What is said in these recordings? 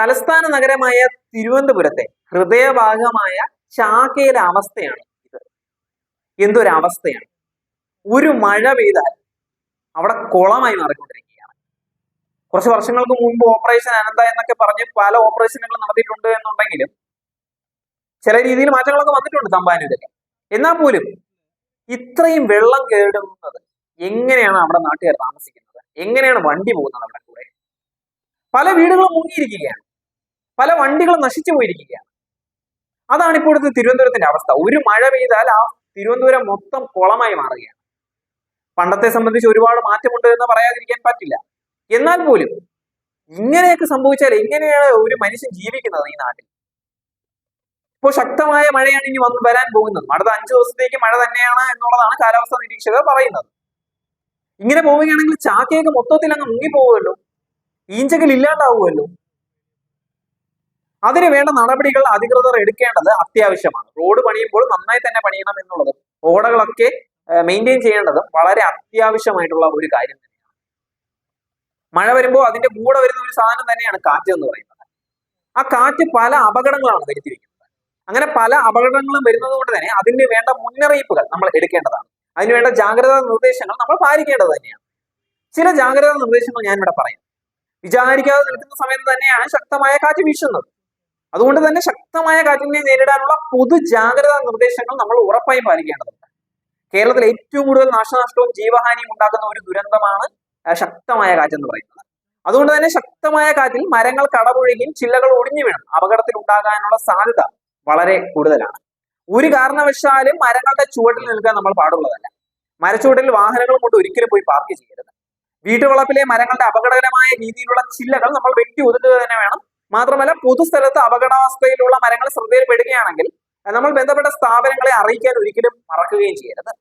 തലസ്ഥാന നഗരമായ തിരുവനന്തപുരത്തെ ഹൃദയഭാഗമായ ചാക്കയിലെ അവസ്ഥയാണ് ഇത്. എന്തൊരവസ്ഥയാണ്? ഒരു മഴ പെയ്താൽ അവിടെ കുളമായി മാറിക്കൊണ്ടിരിക്കുകയാണ്. കുറച്ച് വർഷങ്ങൾക്ക് മുമ്പ് ഓപ്പറേഷൻ അനന്ത എന്നൊക്കെ പറഞ്ഞ് പല ഓപ്പറേഷനുകൾ നടത്തിയിട്ടുണ്ട് എന്നുണ്ടെങ്കിലും ചില രീതിയിൽ മാറ്റങ്ങളൊക്കെ വന്നിട്ടുണ്ട് തമ്പാനൂരൊക്കെ എന്നാൽ പോലും ഇത്രയും വെള്ളം കേടുന്നത് എങ്ങനെയാണ് അവിടെ നാട്ടുകാർ താമസിക്കുന്നത്? എങ്ങനെയാണ് വണ്ടി പോകുന്നത് അവിടെ കൂടെ? പല വീടുകളും മുങ്ങിയിരിക്കുകയാണ്. പല വണ്ടികളും നശിച്ചു പോയിരിക്കുകയാണ്. അതാണ് ഇപ്പോഴത്തെ തിരുവനന്തപുരത്തിന്റെ അവസ്ഥ. ഒരു മഴ പെയ്താൽ ആ തിരുവനന്തപുരം മൊത്തം കുളമായി മാറുകയാണ്. പണ്ടത്തെ സംബന്ധിച്ച് ഒരുപാട് മാറ്റമുണ്ട് എന്ന് പറയാതിരിക്കാൻ പറ്റില്ല. എന്നാൽ പോലും ഇങ്ങനെയൊക്കെ സംഭവിച്ചാൽ എങ്ങനെയാണ് ഒരു മനുഷ്യൻ ജീവിക്കുന്നത് ഈ നാട്ടിൽ? ഇപ്പോൾ ശക്തമായ മഴയാണ് ഇനി വന്ന് വരാൻ പോകുന്നത്. അടുത്ത അഞ്ചു ദിവസത്തേക്ക് മഴ തന്നെയാണ് എന്നുള്ളതാണ് കാലാവസ്ഥാ നിരീക്ഷകർ പറയുന്നത്. ഇങ്ങനെ പോവുകയാണെങ്കിൽ ചാക്കയൊക്കെ മൊത്തത്തിൽ അങ്ങ് മുങ്ങിപ്പോവുമല്ലോ ഈഞ്ചകൾ ഇല്ലാണ്ടാവുമല്ലോ? അതിന് വേണ്ട നടപടികൾ അധികൃതർ എടുക്കേണ്ടത് അത്യാവശ്യമാണ്. റോഡ് പണിയുമ്പോൾ നന്നായി തന്നെ പണിയണം എന്നുള്ളതും ഓടകളൊക്കെ മെയിന്റെയിൻ ചെയ്യേണ്ടതും വളരെ അത്യാവശ്യമായിട്ടുള്ള ഒരു കാര്യം തന്നെയാണ്. മഴ വരുമ്പോൾ അതിന്റെ കൂടെ വരുന്ന ഒരു സാധനം തന്നെയാണ് കാറ്റ് എന്ന് പറയുന്നത്. ആ കാറ്റ് പല അപകടങ്ങളാണ് വരുത്തി അങ്ങനെ പല അപകടങ്ങളും വരുന്നത് കൊണ്ട് തന്നെ അതിന് വേണ്ട മുന്നറിയിപ്പുകൾ നമ്മൾ എടുക്കേണ്ടതാണ്. അതിന് വേണ്ട ജാഗ്രതാ നിർദ്ദേശങ്ങൾ നമ്മൾ പാലിക്കേണ്ടത് തന്നെയാണ്. ചില ജാഗ്രതാ നിർദ്ദേശങ്ങൾ ഞാൻ ഇവിടെ പറയാം. വിചാരിക്കാതെ നിൽക്കുന്ന സമയത്ത് തന്നെയാണ് ശക്തമായ കാറ്റ് വീശുന്നത്. അതുകൊണ്ട് തന്നെ ശക്തമായ കാറ്റിനെ നേരിടാനുള്ള പൊതു ജാഗ്രതാ നിർദ്ദേശങ്ങൾ നമ്മൾ ഉറപ്പായും പാലിക്കേണ്ടതുണ്ട്. കേരളത്തിൽ ഏറ്റവും കൂടുതൽ നാശനഷ്ടവും ജീവഹാനിയും ഉണ്ടാക്കുന്ന ഒരു ദുരന്തമാണ് ശക്തമായ കാറ്റ് എന്ന് പറയുന്നത്. അതുകൊണ്ട് തന്നെ ശക്തമായ കാറ്റിൽ മരങ്ങൾ കടപുഴകിയും ചില്ലകൾ ഒടിഞ്ഞു വീണും അപകടത്തിൽ ഉണ്ടാകാനുള്ള സാധ്യത വളരെ കൂടുതലാണ്. ഒരു കാരണവശാലും മരങ്ങളുടെ ചുവട്ടിൽ നിൽക്കാൻ നമ്മൾ പാടുള്ളതല്ല. മരച്ചുവട്ടിൽ വാഹനങ്ങൾ കൊണ്ട് ഒരിക്കലും പോയി പാർക്ക് ചെയ്യരുത്. വീട്ടുവളപ്പിലെ മരങ്ങളുടെ അപകടകരമായ രീതിയിലുള്ള ചില്ലകൾ നമ്മൾ വെട്ടി ഒതുക്കുക തന്നെ വേണം. മാത്രമല്ല പൊതുസ്ഥലത്ത് അപകടാവസ്ഥയിലുള്ള മരങ്ങൾ ശ്രദ്ധയിൽപ്പെടുകയാണെങ്കിൽ നമ്മൾ ബന്ധപ്പെട്ട സ്ഥാപനങ്ങളെ അറിയിക്കാൻ ഒരിക്കലും മറക്കുകയും ചെയ്യരുത്.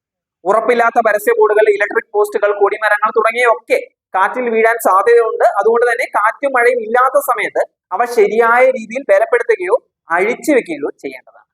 ഉറപ്പില്ലാത്ത പരസ്യ ബോർഡുകൾ ഇലക്ട്രിക് പോസ്റ്റുകൾ കൊടിമരങ്ങൾ തുടങ്ങിയൊക്കെ കാറ്റിൽ വീഴാൻ സാധ്യതയുണ്ട്. അതുകൊണ്ട് തന്നെ കാറ്റും മഴയും ഇല്ലാത്ത സമയത്ത് അവ ശരിയായ രീതിയിൽ ബലപ്പെടുത്തുകയോ അഴിച്ചു വെക്കുകയോ ചെയ്യേണ്ടതാണ്.